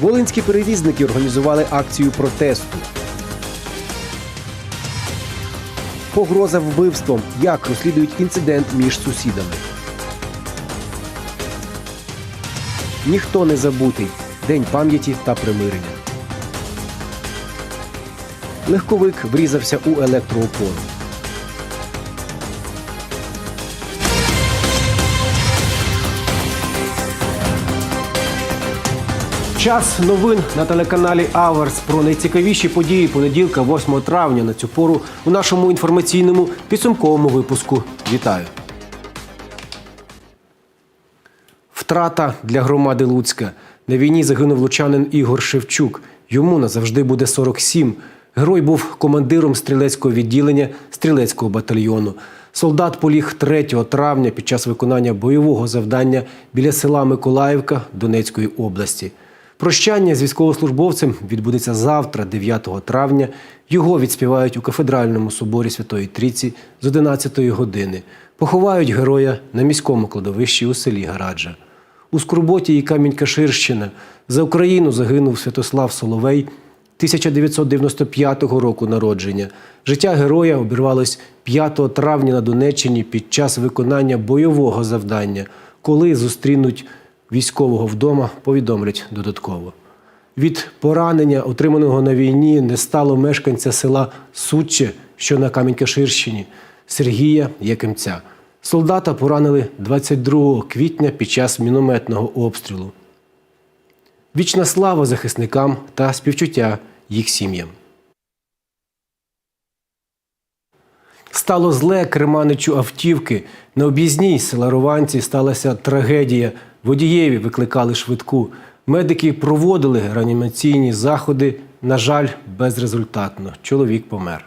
Волинські перевізники організували акцію протесту. Погроза вбивством. Як розслідують інцидент між сусідами. Ніхто не забутий. День пам'яті та примирення. Легковик врізався у електроопору. Час новин на телеканалі Аверс про найцікавіші події понеділка, 8 травня. На цю пору у нашому інформаційному підсумковому випуску. Вітаю. Втрата для громади Луцька. На війні загинув лучанин Ігор Шевчук. Йому назавжди буде 47. Герой був командиром стрілецького відділення стрілецького батальйону. Солдат поліг 3 травня під час виконання бойового завдання біля села Миколаївка Донецької області. Прощання з військовослужбовцем відбудеться завтра, 9 травня. Його відспівають у кафедральному соборі Святої Трійці з 11 години. Поховають героя на міському кладовищі у селі Гараджа. У Скорботі і Камінь-Каширщина за Україну загинув Святослав Соловей 1995 року народження. Життя героя обірвалось 5 травня на Донеччині під час виконання бойового завдання. Коли зустрінуть військового вдома, повідомлять додатково. Від поранення, отриманого на війні, не стало мешканця села Сучче, що на Камінь-Каширщині, Сергія Якимця. Солдата поранили 22 квітня під час мінометного обстрілу. Вічна слава захисникам та співчуття їх сім'ям. Стало зле керманичу автівки. На об'їзній села Рованці сталася трагедія. Водієві викликали швидку. Медики проводили реанімаційні заходи. На жаль, безрезультатно. Чоловік помер.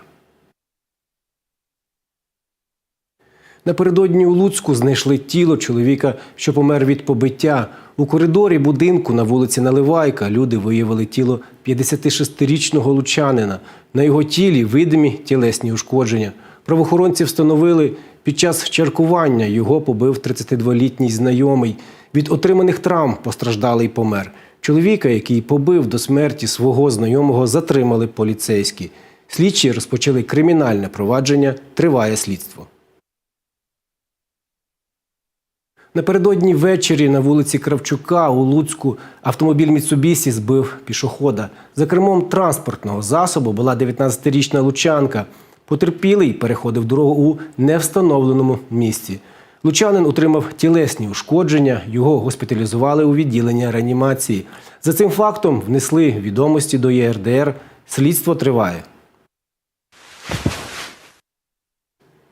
Напередодні у Луцьку знайшли тіло чоловіка, що помер від побиття. У коридорі будинку на вулиці Наливайка люди виявили тіло 56-річного лучанина. На його тілі видимі тілесні ушкодження. Правоохоронці встановили, під час чаркування його побив 32-літній знайомий. Від отриманих травм постраждалий помер. Чоловіка, який побив до смерті свого знайомого, затримали поліцейські. Слідчі розпочали кримінальне провадження. Триває слідство. Напередодні ввечері на вулиці Кравчука у Луцьку автомобіль Міцубісі збив пішохода. За кермом транспортного засобу була 19-річна лучанка. Потерпілий переходив дорогу у невстановленому місці. Лучанин отримав тілесні ушкодження, його госпіталізували у відділення реанімації. За цим фактом внесли відомості до ЄРДР. Слідство триває.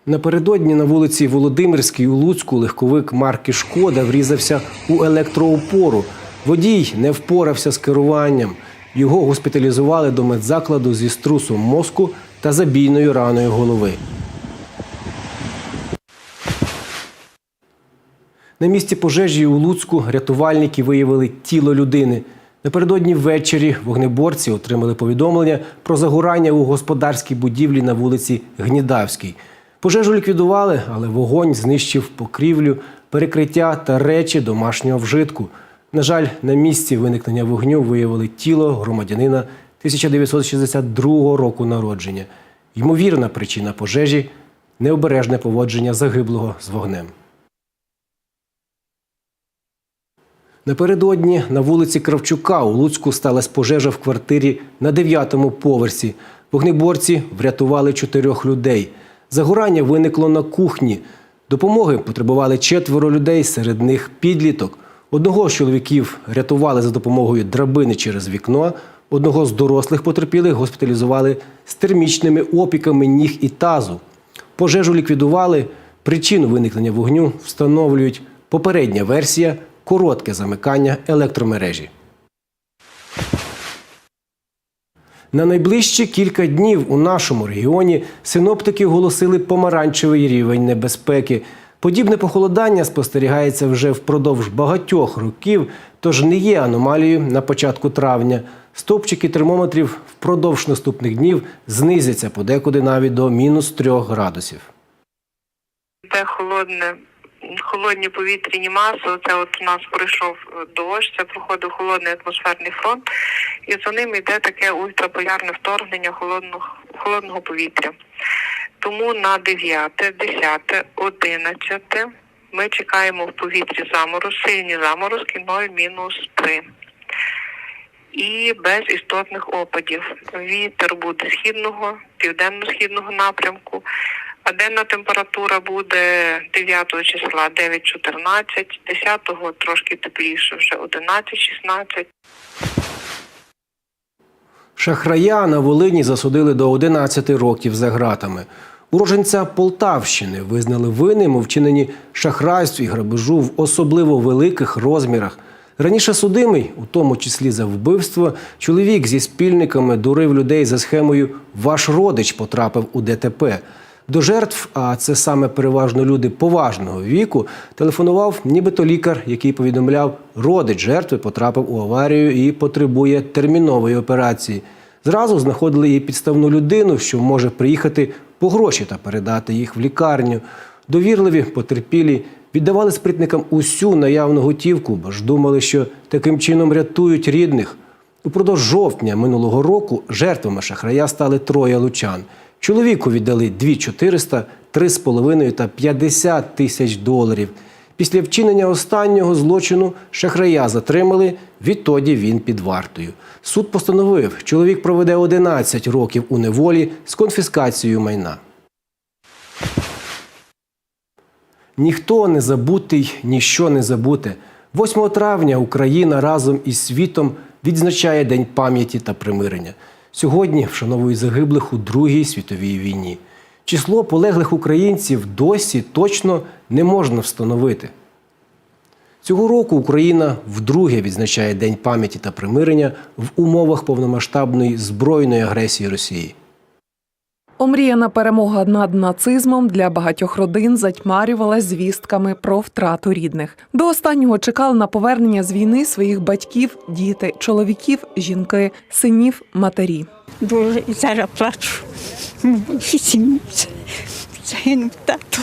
Напередодні на вулиці Володимирській у Луцьку легковик марки Шкода врізався у електроопору. Водій не впорався з керуванням. Його госпіталізували до медзакладу зі струсом мозку та забійною раною голови. На місці пожежі у Луцьку рятувальники виявили тіло людини. Напередодні ввечері вогнеборці отримали повідомлення про загорання у господарській будівлі на вулиці Гнідавській. Пожежу ліквідували, але вогонь знищив покрівлю, перекриття та речі домашнього вжитку. На жаль, на місці виникнення вогню виявили тіло громадянина 1962 року народження. Ймовірна причина пожежі необережне поводження загиблого з вогнем. Напередодні на вулиці Кравчука у Луцьку сталася пожежа в квартирі на дев'ятому поверсі. Вогнеборці врятували чотирьох людей. Загорання виникло на кухні. Допомоги потребували четверо людей, серед них підліток. Одного з чоловіків рятували за допомогою драбини через вікно. Одного з дорослих потерпілих госпіталізували з термічними опіками ніг і тазу. Пожежу ліквідували. Причину виникнення вогню встановлюють попередня версія коротке замикання електромережі. На найближчі кілька днів у нашому регіоні синоптики оголосили помаранчевий рівень небезпеки. Подібне похолодання спостерігається вже впродовж багатьох років, тож не є аномалією на початку травня. Стопчики термометрів впродовж наступних днів знизяться подекуди навіть до мінус трьох градусів. Йде холодне холодні повітряні маси. Це от у нас пройшов е, дощ, це проходив холодний атмосферний фронт, і за ним йде таке ультраполярне вторгнення холодного, холодного повітря. Тому на 9, 10, 11 ми чекаємо в повітрі замороз, сильні заморозки 0 мінус 3 і без істотних опадів. Вітер буде східного, південно-східного напрямку, а денна температура буде 9 числа 9-14, 10-го трошки тепліше, вже 11-16. Шахрая на Волині засудили до 11 років за ґратами. Уроженця Полтавщини визнали винним у вчиненні шахрайств і грабежу в особливо великих розмірах. Раніше судимий, у тому числі за вбивство, чоловік зі спільниками дурив людей за схемою Ваш родич потрапив у ДТП. До жертв, а це саме переважно люди поважного віку, телефонував нібито лікар, який повідомляв, родич жертви потрапив у аварію і потребує термінової операції. Зразу знаходили і підставну людину, що може приїхати по гроші та передати їх в лікарню. Довірливі, потерпілі віддавали спритникам усю наявну готівку, бо ж думали, що таким чином рятують рідних. Упродовж жовтня минулого року жертвами шахрая стали троє лучан. Чоловіку віддали 2400, 3,5 та 50 тисяч доларів. Після вчинення останнього злочину шахрая затримали, відтоді він під вартою. Суд постановив, чоловік проведе 11 років у неволі з конфіскацією майна. Ніхто не забутий, ніщо не забуте. 8 травня Україна разом із світом відзначає День пам'яті та примирення. Сьогодні вшановують загиблих у Другій світовій війні. Число полеглих українців досі точно не можна встановити. Цього року Україна вдруге відзначає День пам'яті та примирення в умовах повномасштабної збройної агресії Росії. Омріяна перемога над нацизмом для багатьох родин затьмарювалась звістками про втрату рідних. До останнього чекали на повернення з війни своїх батьків, діти, чоловіків, жінки, синів, матері. Дуже і зараз плачу. Загинув тато.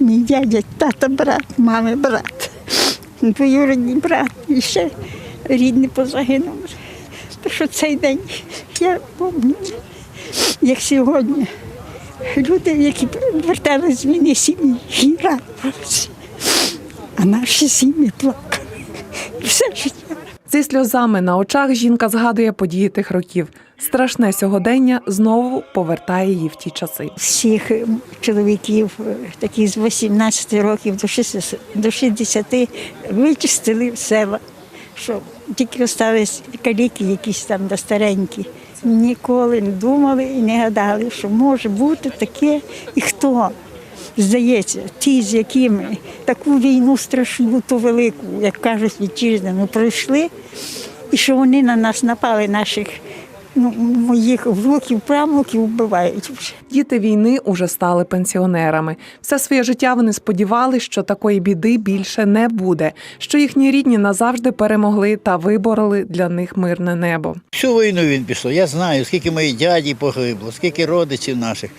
Мій дядя, тато, брат, мами, брат. Двоюрідний брат і ще рідні позагинули. Що цей день я пам'ятаю, як сьогодні. Люди, які вертали з війни сім'ї, радувалися. А наші сім'ї плакали. Все життя. Зі сльозами на очах жінка згадує події тих років. Страшне сьогодення знову повертає її в ті часи. всіх чоловіків, таких з 18 років до 60, до 60 вичистили в села, що тільки залишились каліки якісь там да старенькі. Ніколи не думали і не гадали, що може бути таке і хто. Здається, ті, з якими таку війну страшну, ту велику, як кажуть, вітчизняну, пройшли, і що вони на нас напали, наших ну, моїх внуків, правнуків вбивають вже. Діти війни уже стали пенсіонерами. Все своє життя вони сподівались, що такої біди більше не буде, що їхні рідні назавжди перемогли та вибороли для них мирне небо. Всю війну він пішов. Я знаю, скільки моїх дяді погибло, скільки родичів наших.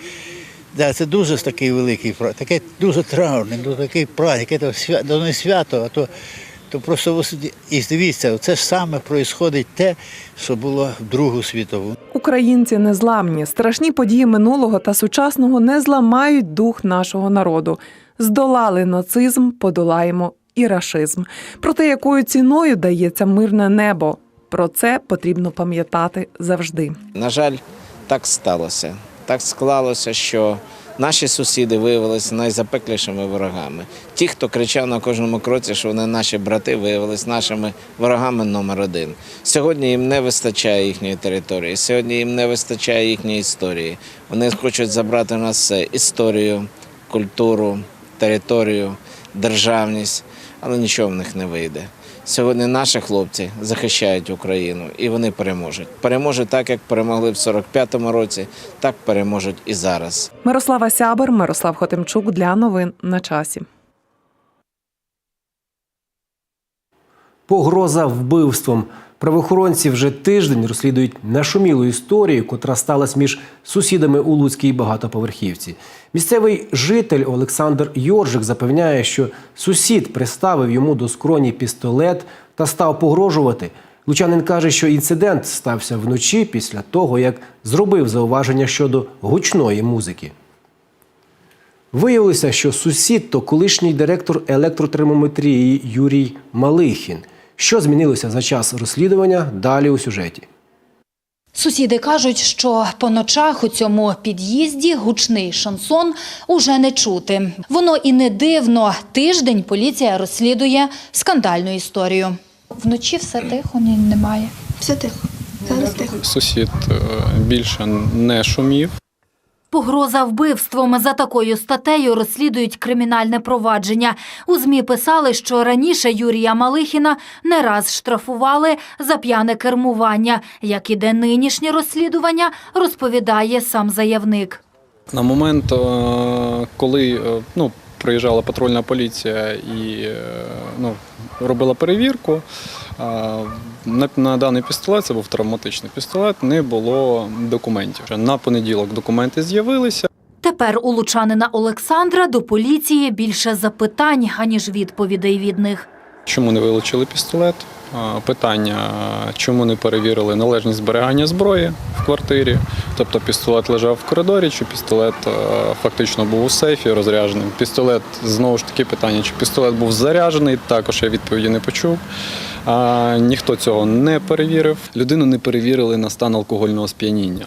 Да, це дуже такий великий таке дуже траурний, ну, такий праздник, це свято, свято, а то, то просто і дивіться, це ж саме проїсходить те, що було в Другу світову. Українці незламні. Страшні події минулого та сучасного не зламають дух нашого народу. Здолали нацизм, подолаємо і рашизм. Про те, якою ціною дається мирне небо. Про це потрібно пам'ятати завжди. На жаль, так сталося. Так склалося, що наші сусіди виявилися найзапеклішими ворогами. Ті, хто кричав на кожному кроці, що вони наші брати, виявилися нашими ворогами номер один. Сьогодні їм не вистачає їхньої території, сьогодні їм не вистачає їхньої історії. Вони хочуть забрати у нас все історію, культуру, територію, державність, але нічого в них не вийде. Сьогодні наші хлопці захищають Україну і вони переможуть. Переможуть так, як перемогли в 45-му році, так переможуть і зараз. Мирослава Сябер, Мирослав Хотимчук для новин на часі. Погроза вбивством. Правоохоронці вже тиждень розслідують нашумілу історію, котра сталася між сусідами у Луцькій багатоповерхівці. Місцевий житель Олександр Йоржик запевняє, що сусід приставив йому до скроні пістолет та став погрожувати. Лучанин каже, що інцидент стався вночі після того, як зробив зауваження щодо гучної музики. Виявилося, що сусід то колишній директор електротермометрії Юрій Малихін. Що змінилося за час розслідування? Далі у сюжеті. Сусіди кажуть, що по ночах у цьому під'їзді гучний шансон уже не чути. Воно і не дивно. Тиждень поліція розслідує скандальну історію. Вночі все тихо, ні, немає. Все тихо. Зараз тихо. Сусід е, більше не шумів. Погроза вбивством за такою статтею розслідують кримінальне провадження. У ЗМІ писали, що раніше Юрія Малихіна не раз штрафували за п'яне кермування. Як іде нинішнє розслідування, розповідає сам заявник. На момент, е, коли е, ну, приїжджала патрульна поліція і е, ну, робила перевірку, на, на даний пістолет, це був травматичний пістолет, не було документів. На понеділок документи з'явилися. Тепер у лучанина Олександра до поліції більше запитань, аніж відповідей від них. Чому не вилучили пістолет? Питання, чому не перевірили належність зберігання зброї в квартирі? Тобто пістолет лежав в коридорі, чи пістолет фактично був у сейфі розрядженим. Пістолет, знову ж таки, питання, чи пістолет був заряджений, також я відповіді не почув. А, ніхто цього не перевірив. Людину не перевірили на стан алкогольного сп'яніння,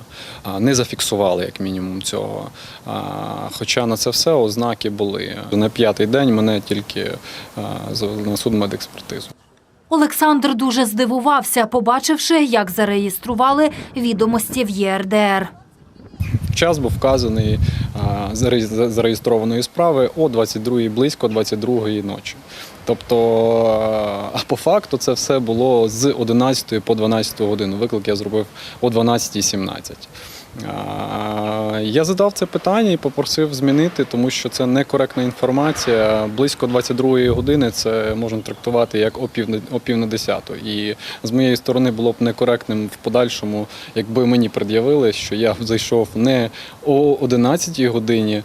не зафіксували як мінімум цього. Хоча на це все ознаки були. На п'ятий день мене тільки завели на судмедекспертизу. Олександр дуже здивувався, побачивши, як зареєстрували відомості в ЄРДР. Час був вказаний зареєстрованої справи о 22 близько 22 ночі. Тобто, а по факту це все було з 11 по 12 годину. Виклик я зробив о 12.17. Я задав це питання і попросив змінити, тому що це некоректна інформація. Близько 22 години це можна трактувати як о пів, о пів на 10. І з моєї сторони було б некоректним в подальшому, якби мені пред'явили, що я зайшов не о 11 годині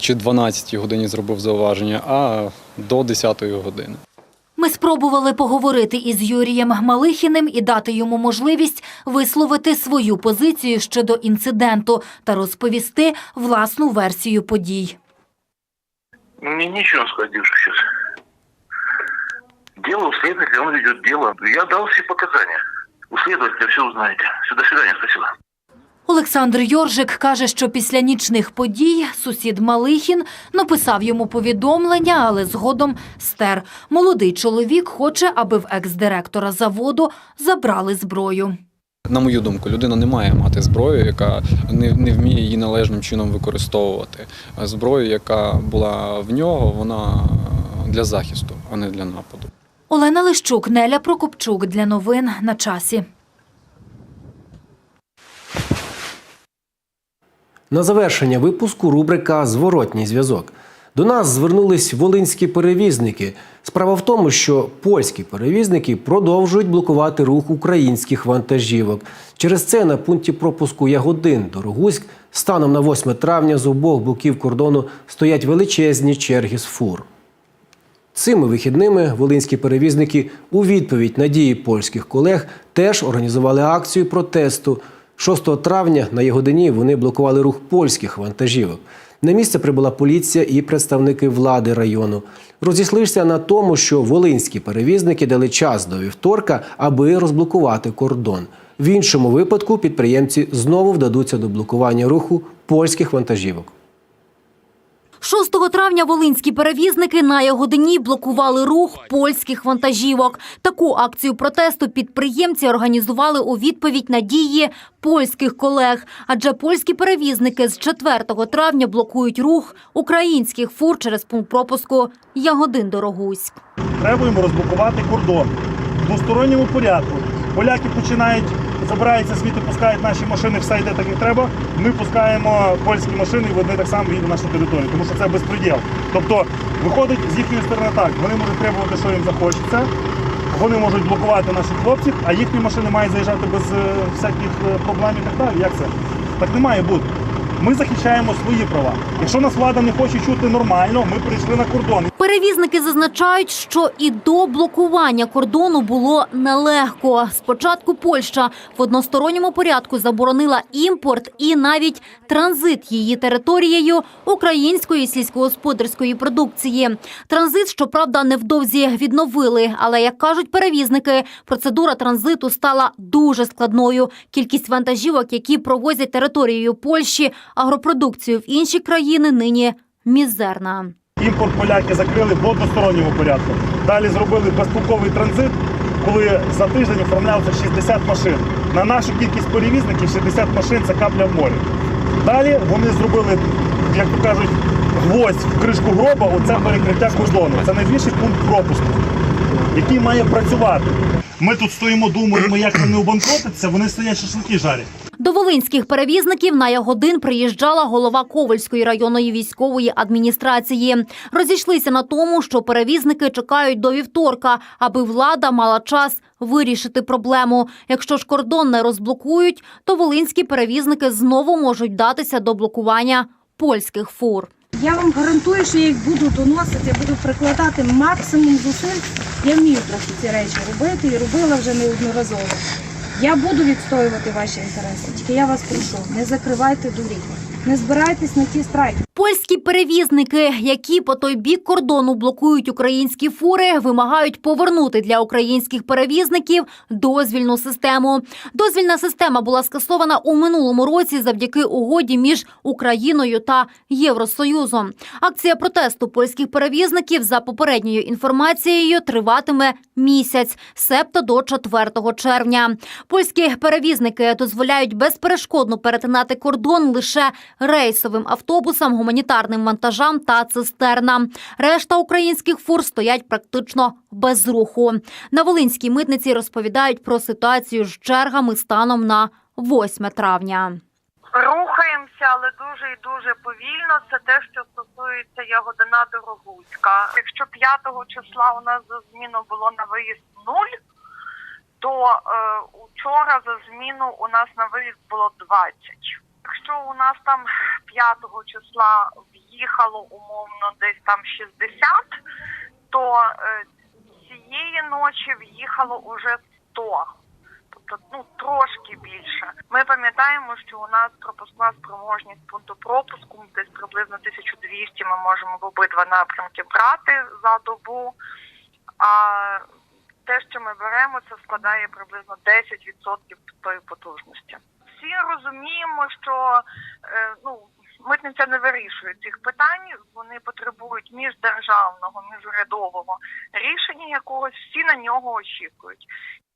чи 12 годині зробив зауваження, а до 10 години. Ми спробували поговорити із Юрієм Малихіним і дати йому можливість висловити свою позицію щодо інциденту та розповісти власну версію подій. Мне нечего сказать девушке сейчас. Дело у следователя, он ведет дело. Я дал все показания. У следователя все узнаете. Все, до свидания, спасибо. Олександр Йоржик каже, що після нічних подій сусід Малихін написав йому повідомлення, але згодом стер. Молодий чоловік хоче, аби в екс-директора заводу забрали зброю. На мою думку, людина не має мати зброю, яка не, не вміє її належним чином використовувати. Зброю, яка була в нього, вона для захисту, а не для нападу. Олена Лищук, Неля Прокопчук для новин на часі. На завершення випуску рубрика Зворотній зв'язок. До нас звернулись волинські перевізники. Справа в тому, що польські перевізники продовжують блокувати рух українських вантажівок. Через це на пункті пропуску Ягодин Дорогуськ станом на 8 травня з обох боків кордону стоять величезні черги з фур. Цими вихідними волинські перевізники у відповідь на дії польських колег теж організували акцію протесту. 6 травня на Ягодині вони блокували рух польських вантажівок. На місце прибула поліція і представники влади району. Розійшлися на тому, що волинські перевізники дали час до вівторка, аби розблокувати кордон. В іншому випадку підприємці знову вдадуться до блокування руху польських вантажівок. 6 травня волинські перевізники на Ягодині блокували рух польських вантажівок. Таку акцію протесту підприємці організували у відповідь на дії польських колег. Адже польські перевізники з 4 травня блокують рух українських фур через пункт пропуску Ягодин Дорогуськ. Требуємо розблокувати кордон в двосторонньому порядку. Поляки починають, забираються звідти, пускають наші машини, все йде так як треба. Ми пускаємо польські машини, і вони так само їдуть на нашу територію, тому що це безпреділ. Тобто виходить з їхньої сторони так, вони можуть требувати, що їм захочеться, вони можуть блокувати наших хлопців, а їхні машини мають заїжджати без е, всяких е, проблем і так далі. Як це? Так не має бути. Ми захищаємо свої права. Якщо нас влада не хоче чути нормально, ми прийшли на кордон. Перевізники зазначають, що і до блокування кордону було нелегко. Спочатку Польща в односторонньому порядку заборонила імпорт і навіть транзит її територією української сільськогосподарської продукції. Транзит, щоправда, невдовзі відновили, але як кажуть перевізники, процедура транзиту стала дуже складною. Кількість вантажівок, які провозять територією Польщі, агропродукцію в інші країни, нині мізерна. Імпорт поляки закрили в односторонньому порядку. Далі зробили безпековий транзит, коли за тиждень оформлялося 60 машин. На нашу кількість перевізників 60 машин це капля в морі. Далі вони зробили, як то кажуть, гвоздь в кришку гроба, оце перекриття кордону. Це найбільший пункт пропуску, який має працювати. Ми тут стоїмо, думаємо, як не обанкротитися, вони стоять шашлики жарять. До волинських перевізників на Ягодин приїжджала голова Ковальської районної військової адміністрації. Розійшлися на тому, що перевізники чекають до вівторка, аби влада мала час вирішити проблему. Якщо ж кордон не розблокують, то волинські перевізники знову можуть датися до блокування польських фур. Я вам гарантую, що я їх буду доносити, буду прикладати максимум зусиль. Я вмію трохи ці речі робити і робила вже неодноразово. Я буду відстоювати ваші інтереси. Тільки я вас прошу, не закривайте доріг, не збирайтесь на ті страйки. Польські перевізники, які по той бік кордону блокують українські фури, вимагають повернути для українських перевізників дозвільну систему. Дозвільна система була скасована у минулому році завдяки угоді між Україною та Євросоюзом. Акція протесту польських перевізників за попередньою інформацією триватиме місяць, себто до 4 червня. Польські перевізники дозволяють безперешкодно перетинати кордон лише рейсовим автобусам, гуманітарним вантажам та цистернам. Решта українських фур стоять практично без руху. На Волинській митниці розповідають про ситуацію з чергами станом на 8 травня. Рухаємося, але дуже і дуже повільно. Це те, що стосується Ягодина Дорогуська. Якщо 5 числа у нас за зміну було на виїзд нуль, то е, учора за зміну у нас на виїзд було 20. Якщо у нас там 5 числа в'їхало умовно десь там 60, то е, цієї ночі в'їхало уже 100 тобто ну трошки більше. Ми пам'ятаємо, що у нас пропускна спроможність пункту пропуску десь приблизно 1200 Ми можемо в обидва напрямки брати за добу. А те, що ми беремо, це складає приблизно 10% тої потужності. Всі розуміємо, що е, ну. Митниця не вирішує цих питань, вони потребують міждержавного, міжурядового рішення якогось, всі на нього очікують.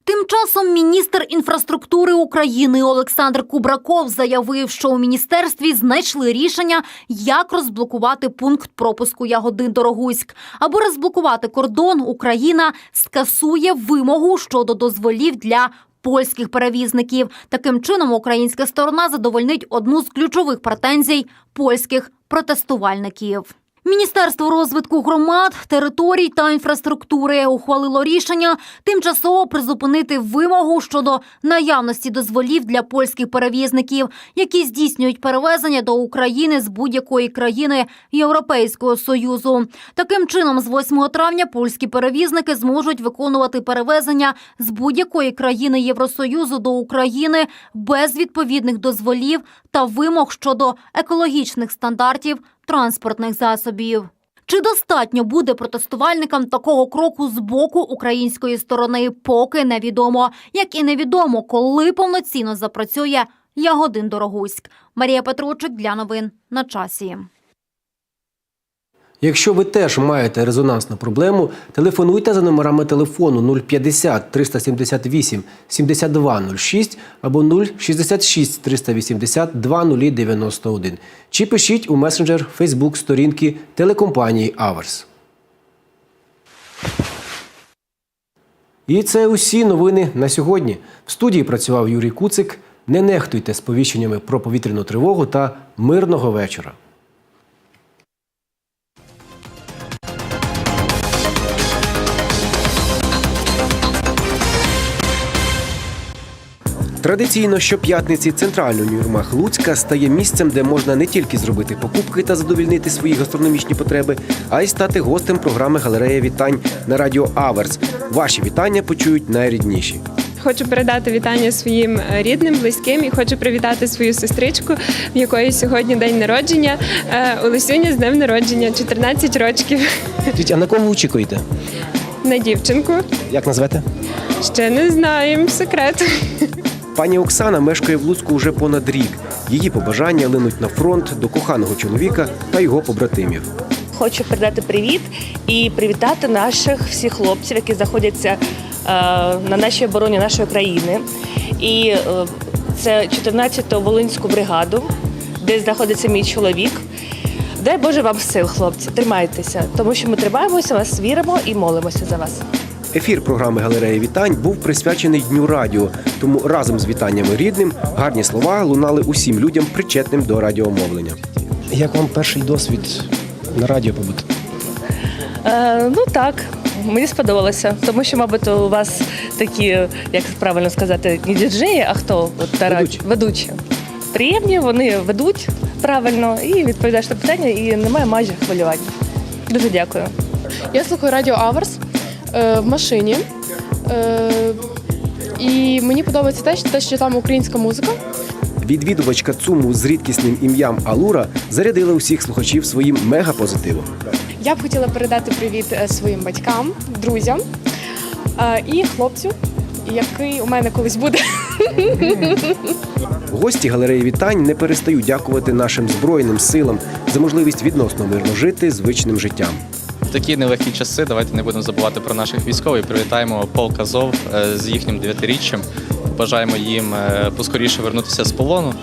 Тим часом міністр інфраструктури України Олександр Кубраков заявив, що у міністерстві знайшли рішення, як розблокувати пункт пропуску Ягодин Дорогуськ. Аби розблокувати кордон, Україна скасує вимогу щодо дозволів для польських перевізників. Таким чином, українська сторона задовольнить одну з ключових претензій польських протестувальників. Міністерство розвитку громад, територій та інфраструктури ухвалило рішення тимчасово призупинити вимогу щодо наявності дозволів для польських перевізників, які здійснюють перевезення до України з будь-якої країни Європейського союзу. Таким чином, з 8 травня польські перевізники зможуть виконувати перевезення з будь-якої країни Євросоюзу до України без відповідних дозволів та вимог щодо екологічних стандартів транспортних засобів. Чи достатньо буде протестувальникам такого кроку з боку української сторони, поки невідомо. Як і невідомо, коли повноцінно запрацює Ягодин Дорогуськ. Марія Петручик для новин на часі. Якщо ви теж маєте резонансну проблему, телефонуйте за номерами телефону 050 378 7206 або 066 380 2091 чи пишіть у месенджер Фейсбук сторінки телекомпанії Аверс. І це усі новини на сьогодні. В студії працював Юрій Куцик. Не нехтуйте сповіщеннями про повітряну тривогу та мирного вечора. Традиційно щоп'ятниці центральний універмаг Луцька стає місцем, де можна не тільки зробити покупки та задовільнити свої гастрономічні потреби, а й стати гостем програми Галерея вітань на радіо Аверс. Ваші вітання почують найрідніші. Хочу передати вітання своїм е, рідним, близьким і хочу привітати свою сестричку, в якої сьогодні день народження. Е, Олесюня з днем народження, 14 років. А на кого очікуєте? На дівчинку. Як назвете? Ще не знаємо, секрет. Пані Оксана мешкає в Луцьку вже понад рік. Її побажання линуть на фронт до коханого чоловіка та його побратимів. Хочу передати привіт і привітати наших всіх хлопців, які знаходяться е, на нашій обороні нашої країни. І е, це 14-ту Волинську бригаду, де знаходиться мій чоловік. Дай Боже вам сил, хлопці, тримайтеся, тому що ми тримаємося, вас віримо і молимося за вас. Ефір програми Галерея вітань був присвячений Дню радіо. Тому разом з вітаннями рідним гарні слова лунали усім людям, причетним до радіомовлення. Як вам перший досвід на радіо побути? Е, ну так, мені сподобалося, тому що, мабуть, у вас такі, як правильно сказати, не діджеї, а хто От, Ведучі. ведучі. Приємні, вони ведуть правильно і відповідаєш на питання, і немає майже хвилювань. Дуже дякую. Я слухаю радіо Аверс в машині. І мені подобається те, що там українська музика. Відвідувачка ЦУМу з рідкісним ім'ям Алура зарядила усіх слухачів своїм мегапозитивом. Я б хотіла передати привіт е, своїм батькам, друзям е, і хлопцю, який у мене колись буде. Гості галереї вітань не перестають дякувати нашим збройним силам за можливість відносно мирно жити звичним життям. В такі нелегкі часи давайте не будемо забувати про наших військових. Привітаємо полк Азов е, з їхнім дев'ятиріччям. Бажаємо їм е, поскоріше вернутися з полону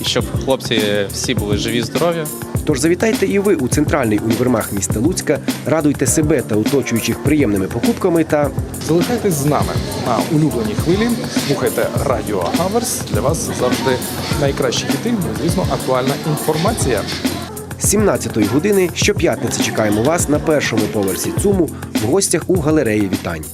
і щоб хлопці всі були живі, здорові. Тож завітайте і ви у центральний універмаг міста Луцька, радуйте себе та оточуючих приємними покупками та Залишайтесь з нами на улюбленій хвилі. Слухайте Радіо Аверс. Для вас завжди найкращі хіти, ну, звісно, актуальна інформація. З 17-ї години щоп'ятниці чекаємо вас на першому поверсі ЦУМу в гостях у галереї вітань.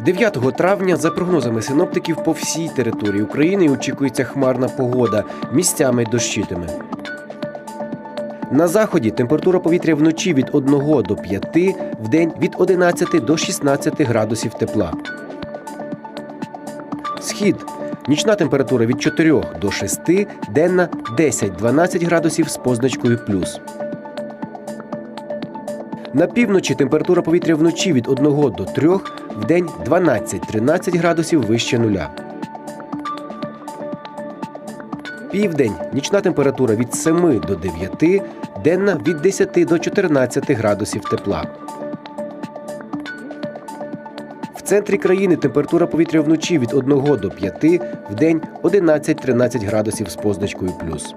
– 9 травня, за прогнозами синоптиків, по всій території України очікується хмарна погода, місцями дощитиме. На заході температура повітря вночі від 1 до 5, в день від 11 до 16 градусів тепла. Схід. Нічна температура від 4 до 6, денна 10-12 градусів з позначкою плюс. На півночі температура повітря вночі від 1 до 3, в день 12-13 градусів вище нуля. Південь нічна температура від 7 до 9, денна від 10 до 14 градусів тепла. В центрі країни температура повітря вночі від 1 до 5, в день 11-13 градусів з позначкою плюс.